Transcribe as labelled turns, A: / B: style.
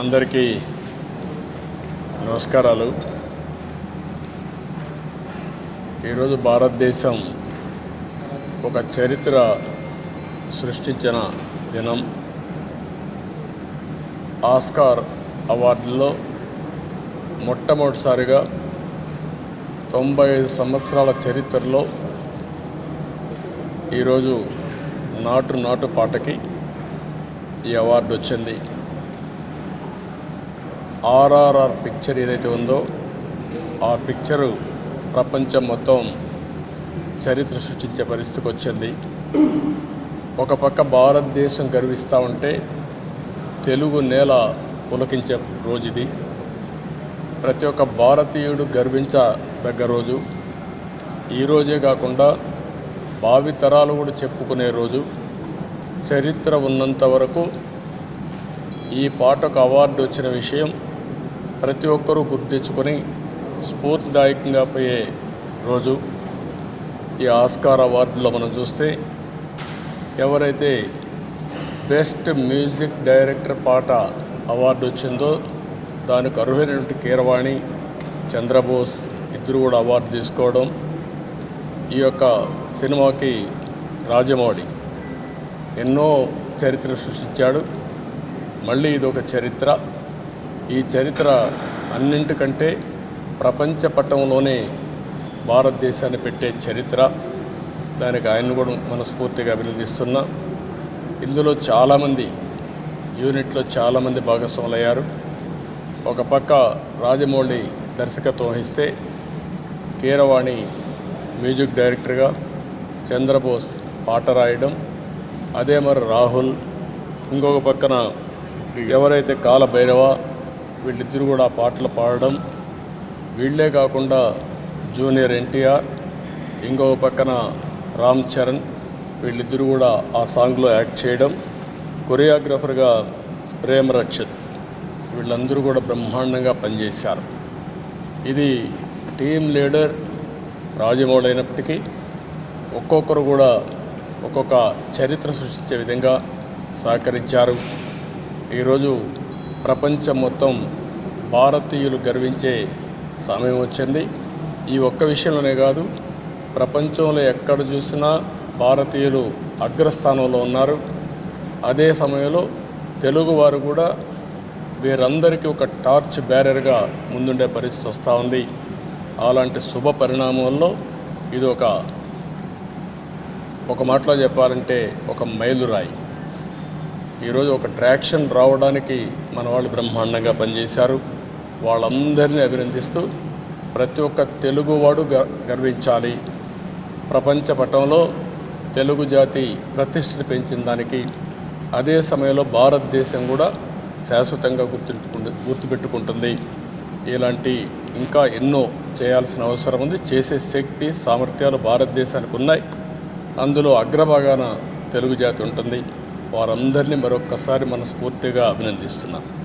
A: అందరికీ నమస్కారాలు. ఈరోజు భారతదేశం ఒక చరిత్ర సృష్టించిన దినం. ఆస్కార్ అవార్డులో మొట్టమొదటిసారిగా తొంభై ఐదు సంవత్సరాల చరిత్రలో ఈరోజు నాటు నాటు పాటకి ఈ అవార్డు వచ్చింది. ఆర్ఆర్ఆర్ పిక్చర్ ఏదైతే ఉందో ఆ పిక్చరు ప్రపంచం మొత్తం చరిత్ర సృష్టించే పరిస్థితికి వచ్చింది. ఒక పక్క భారతదేశం గర్విస్తూ ఉంటే తెలుగు నేల పులకించే రోజు ఇది. ప్రతి ఒక్క భారతీయుడు గర్వించదగ్గ రోజు. ఈ రోజే కాకుండా భావితరాలు కూడా చెప్పుకునే రోజు. చరిత్ర ఉన్నంత వరకు ఈ పాటకు అవార్డు వచ్చిన విషయం ప్రతి ఒక్కరూ గుర్తించుకొని స్ఫూర్తిదాయకంగా పోయే రోజు. ఈ ఆస్కార్ అవార్డులో మనం చూస్తే ఎవరైతే బెస్ట్ మ్యూజిక్ డైరెక్టర్ పాట అవార్డు వచ్చిందో దానికి అర్హులైనటువంటి కీరవాణి చంద్రబోస్ ఇద్దరు కూడా అవార్డు తీసుకోవడం ఈ యొక్క సినిమాకి రాజమౌళి ఎన్నో చరిత్ర సృష్టించాడు. మళ్ళీ ఇది ఒక చరిత్ర. ఈ చరిత్ర అన్నింటికంటే ప్రపంచ పట్టంలోనే భారతదేశాన్ని పెట్టే చరిత్ర. దానికి ఆయన కూడా మనస్ఫూర్తిగా అభినందిస్తున్నా. ఇందులో చాలామంది యూనిట్లో చాలామంది భాగస్వాములయ్యారు. ఒక పక్క రాజమౌళి దర్శకత్వం వహిస్తే కీరవాణి మ్యూజిక్ డైరెక్టర్గా చంద్రబోస్ పాట రాయడం అదే మరి రాహుల్. ఇంకొక పక్కన ఎవరైతే కాల భైరవ వీళ్ళిద్దరు కూడా పాటలు పాడడం వీళ్ళే కాకుండా జూనియర్ ఎన్టీఆర్ ఇంకో పక్కన రామ్ చరణ్ వీళ్ళిద్దరూ కూడా ఆ సాంగ్లో యాక్ట్ చేయడం కొరియోగ్రాఫర్గా ప్రేమ్ రక్షత్ వీళ్ళందరూ కూడా బ్రహ్మాండంగా పనిచేశారు. ఇది టీం లీడర్ రాజమౌళి అయినప్పటికీ ఒక్కొక్కరు కూడా ఒక్కొక్క చరిత్ర సృష్టించే విధంగా సహకరించారు. ఈరోజు ప్రపంచం మొత్తం భారతీయులు గర్వించే సమయం వచ్చింది. ఈ ఒక్క విషయంలోనే కాదు ప్రపంచంలో ఎక్కడ చూసినా భారతీయులు అగ్రస్థానంలో ఉన్నారు. అదే సమయంలో తెలుగువారు కూడా వీరందరికీ ఒక టార్చ్ బ్యారర్గా ముందుండే పరిస్థితి వస్తూ ఉంది. అలాంటి శుభ పరిణామంలో ఇది ఒక ఒక మాటలో చెప్పాలంటే ఒక మైలురాయి. ఈరోజు ఒక ట్రాక్షన్ రావడానికి మన వాళ్ళు బ్రహ్మాండంగా పనిచేశారు. వాళ్ళందరినీ అభినందిస్తూ ప్రతి ఒక్క తెలుగువాడు గ గర్వించాలి. ప్రపంచ పటంలో తెలుగు జాతి ప్రతిష్టను పెంచిన దానికి అదే సమయంలో భారతదేశం కూడా శాశ్వతంగా గుర్తుంచుకుంటు గుర్తుపెట్టుకుంటుంది. ఇలాంటి ఇంకా ఎన్నో చేయాల్సిన అవసరం ఉంది. చేసే శక్తి సామర్థ్యాలు భారతదేశానికి ఉన్నాయి. అందులో అగ్రభాగాన తెలుగు జాతి ఉంటుంది. వారందరినీ మరొక్కసారి మనస్ఫూర్తిగా అభినందిస్తున్నాను.